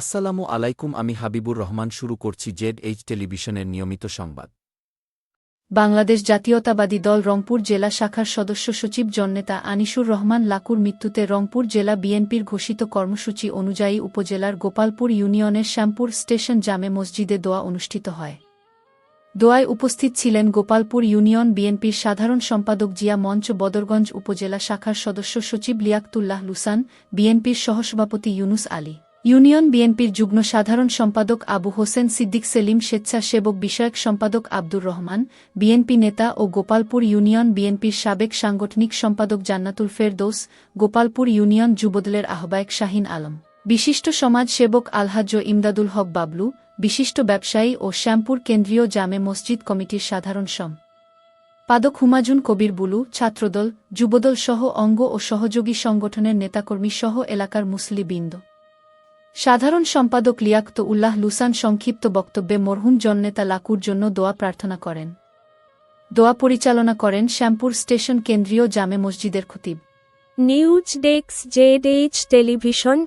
আসসালামু আলাইকুম, আমি হাবিবুর রহমান শুরু করছি জেড এইচ টেলিভিশনের নিয়মিত সংবাদ। বাংলাদেশ জাতীয়তাবাদী দল রংপুর জেলা শাখার সদস্য সচিব জননেতা আনিসুর রহমান লাকুর মৃত্যুতে রংপুর জেলা বিএনপির ঘোষিত কর্মসূচি অনুযায়ী উপজেলার গোপালপুর ইউনিয়নের শ্যামপুর স্টেশন জামে মসজিদে দোয়া অনুষ্ঠিত হয়। দোয়ায় উপস্থিত ছিলেন গোপালপুর ইউনিয়ন বিএনপির সাধারণ সম্পাদক জিয়া মঞ্চ বদরগঞ্জ উপজেলা শাখার সদস্য সচিব লিয়াকতুল্লাহ লুসান, বিএনপির সহসভাপতি ইউনুস আলী। ইউনিয়ন বিএনপির যুগ্ম সাধারণ সম্পাদক আবু হোসেন সিদ্দিক সেলিম স্বেচ্ছাসেবক বিষয়ক সম্পাদক আব্দুর রহমান, বিএনপি নেতা ও গোপালপুর ইউনিয়ন বিএনপির সাবেক সাংগঠনিক সম্পাদক জান্নাতুল ফেরদৌস, গোপালপুর ইউনিয়ন যুবদলের আহ্বায়ক শাহিন আলম। বিশিষ্ট সমাজ সেবক আলহাজ্য ইমদাদুল হক বাবলু, বিশিষ্ট ব্যবসায়ী ও শ্যামপুর কেন্দ্রীয় জামে মসজিদ কমিটির সাধারণ সম। পাদক হুমাজুন কবির বুলু, ছাত্রদল, যুবদল সহ অঙ্গ ও সহযোগী সংগঠনের নেতাকর্মী সহ এলাকার মুসলিবৃন্দ। সাধারণ সম্পাদক লিয়াক্ত উল্লাহ লুসান সংক্ষিপ্ত বক্তব্যে মরহুম জন্নেতা লাকুর জন্য দোয়া প্রার্থনা করেন। দোয়া পরিচালনা করেন শ্যামপুর স্টেশন কেন্দ্রীয় জামে মসজিদের খতিব। News desk Z H television